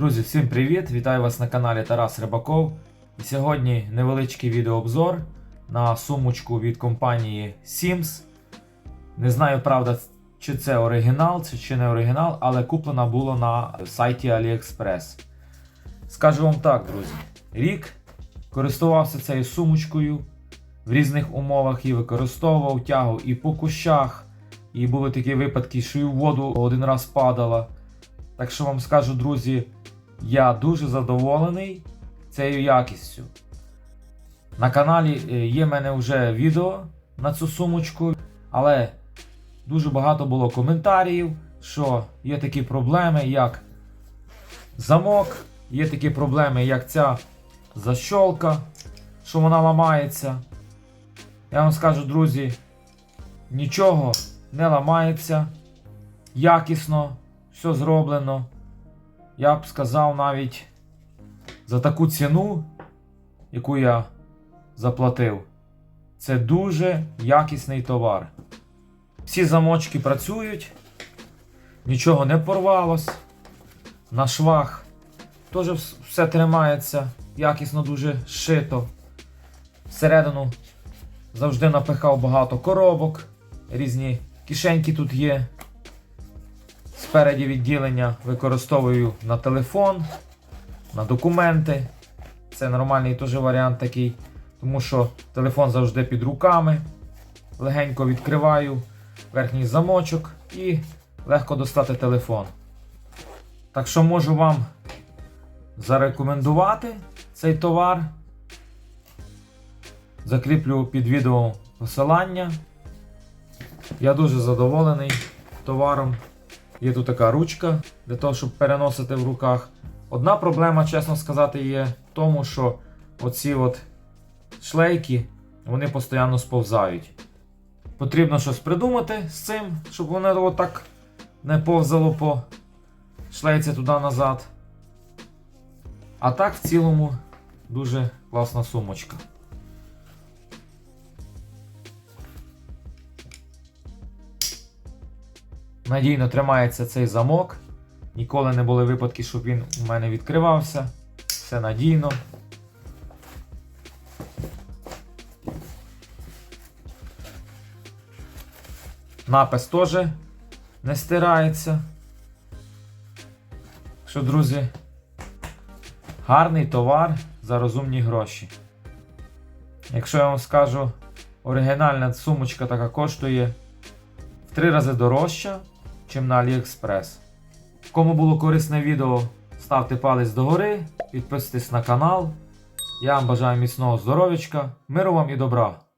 Друзі, всім привіт! Вітаю вас на каналі Тарас Рибаков. І сьогодні невеличкий відеообзор на сумочку від компанії Sims. Не знаю, правда, чи це оригінал, чи- не оригінал, але куплена було на сайті AliExpress. Скажу вам так, друзі. Рік користувався цією сумочкою в різних умовах і використовував тягу і по кущах. І були такі випадки, що і в воду один раз падала. Так що вам скажу, друзі, я дуже задоволений цією якістю. На каналі е, є в мене вже відео на цю сумочку, але дуже багато було коментарів, що є такі проблеми, як замок, є такі проблеми, як ця защолка, що вона ламається. Я вам скажу, друзі, нічого не ламається, якісно, все зроблено. Я б сказав навіть за таку ціну, яку я заплатив, це дуже якісний товар. Всі замочки працюють, нічого не порвалось. На швах теж все тримається, якісно дуже зшито. Всередину завжди напихав багато коробок, різні кишеньки тут є. Спереді відділення використовую на телефон, на документи. Це нормальний теж варіант такий, тому що телефон завжди під руками. Легенько відкриваю верхній замочок і легко достати телефон. Так що можу вам зарекомендувати цей товар. Закріплю під відео посилання. Я дуже задоволений товаром. Є тут така ручка для того, щоб переносити в руках. Одна проблема, чесно сказати, є в тому, що оці от шлейки вони постійно сповзають. Потрібно щось придумати з цим, щоб воно отак не повзало по шлейці туди-назад. А так, в цілому, дуже класна сумочка. Надійно тримається цей замок. Ніколи не були випадки, щоб він у мене відкривався. Все надійно. Напис теж не стирається. Що, друзі, гарний товар за розумні гроші. Якщо я вам скажу, оригінальна сумочка така коштує в три рази дорожча, ніж на AliExpress. Кому було корисне відео, ставте палець догори, підписуйтесь на канал. Я вам бажаю міцного здоров'ячка, миру вам і добра!